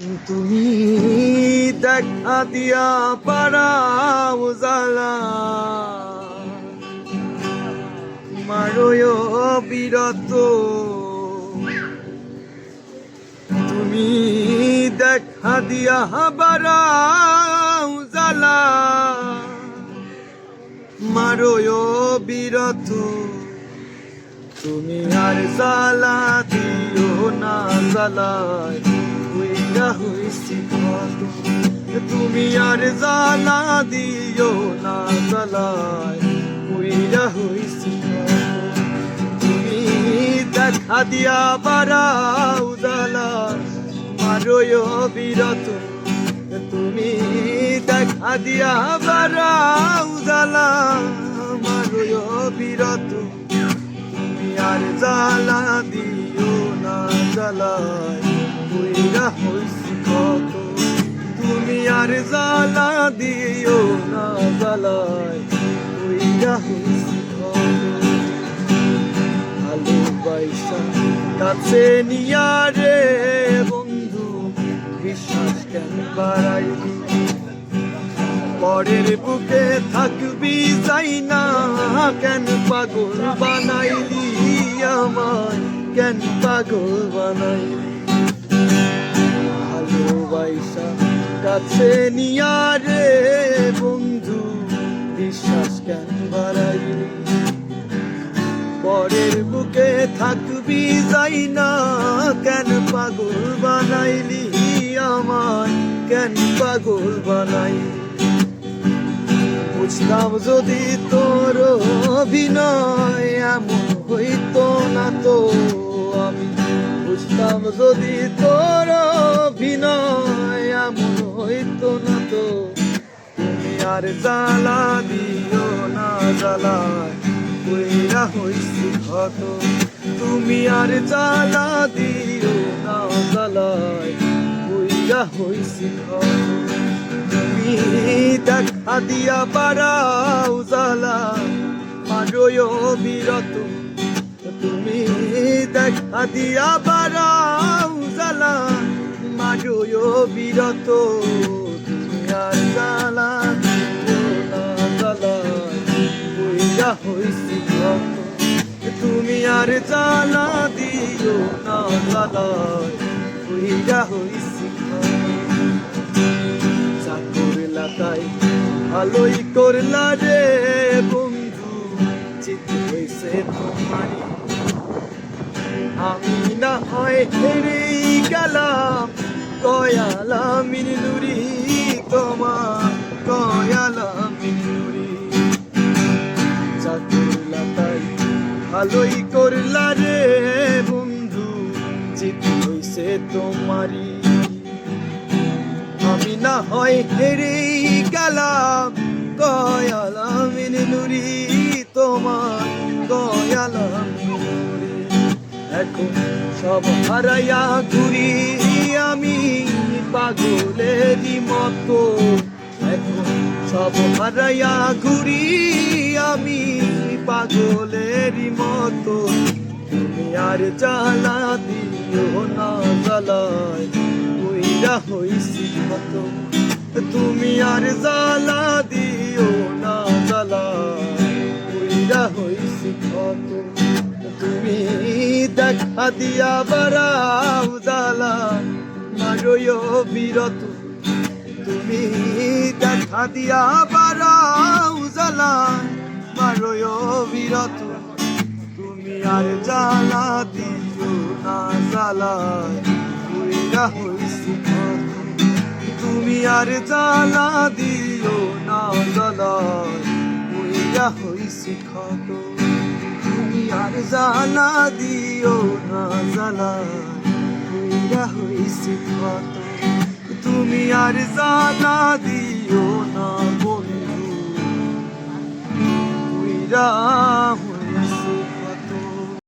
তুমি দেখা দিয়া পারাও জালা মারয় বিরত। তুমি দেখা দিয়া বারাও জালা মারয় বিরত। তুমি আর জালা দিও না জালায় হইছি কত তুমি আর জালা দিও না হইয়া হইছি কত তুমি দেখা দিয়া বারাও জালা মারয় বিরত তুমি দেখা দিয়া বারাও জালা মারয় বিরত তুমি আর জ্বালা দিও না জ্বালায়। আর জ্বালা দিও না জ্বালায় কাছে নিয়া রে বন্ধু, বিশ্বাস কেন বাড়াইলি? পরের বুকে থাকবি যাই না, কেন পাগল বানাইলি আমায়? কেন পাগল বানাইলি? ভালোবাসা কাছে নিয়া রে বন্ধু, বিশ্বাস কেন বাড়াইলি পরের বুকে থাকবি যাই না, কেন পাগল বানাইলি আমায়? কেন পাগল বানাইলি? বুঝতাম যদি তোর অভিনয় এমন হইতো না তো, আমি বুঝতাম যদি তোর আর জ্বালা দিও না জ্বালায় কইরা হইছি ক্ষত তুমি আর জ্বালা দিও না জ্বালায় কইরা হইছি তুমি দেখা দিয়া বারাও জ্বালা মারয় বিরত তুমি দেখা দিয়া বারাও জ্বালা মারয় বিরত তুমি আর জ্বালা হইছি তুমি আর জ্বালা দিও না জ্বালা কইরা হইছি যা করলা ভালোই করলা রে বন্ধু চিত হইছে তোমারি আমি না হয় হেরে গেলাম কয়ালা মিনুরি তোমার কয়ালা ভালোই করলা রে বন্ধু চিত হইছে তোমারি আমি না হয় হেরে গেলাম কয়ালামিন নুরি তোমার কয়ালামিন নুরি। এখন সব হারাইয়া ঘুরি আমি পাগলেরই মতো। এখন সব হারাইয়া ঘুরি আমি পাগলেরই মতো, তুমি আর জ্বালা দিও না জ্বালায়। কইরা হইছি কত, তুমি আর জ্বালা দিও না জ্বালা কইরা হইছি কত, তুমি দেখা দিয়া বারাও জ্বালা। মারয় বিরত, তুমি দেখা দিয়া মারয় বিরত তুমি আর জ্বালা দিও না, জ্বালায় কইরা হইছি তুমি আর জ্বালা দিও না, জ্বালায় কইরা হইছি কত তুমি আর জ্বালা দিও না, জ্বালায় কইরা হইছি কত তুমি আর জ্বালা দিও না, বন্ধু কইরা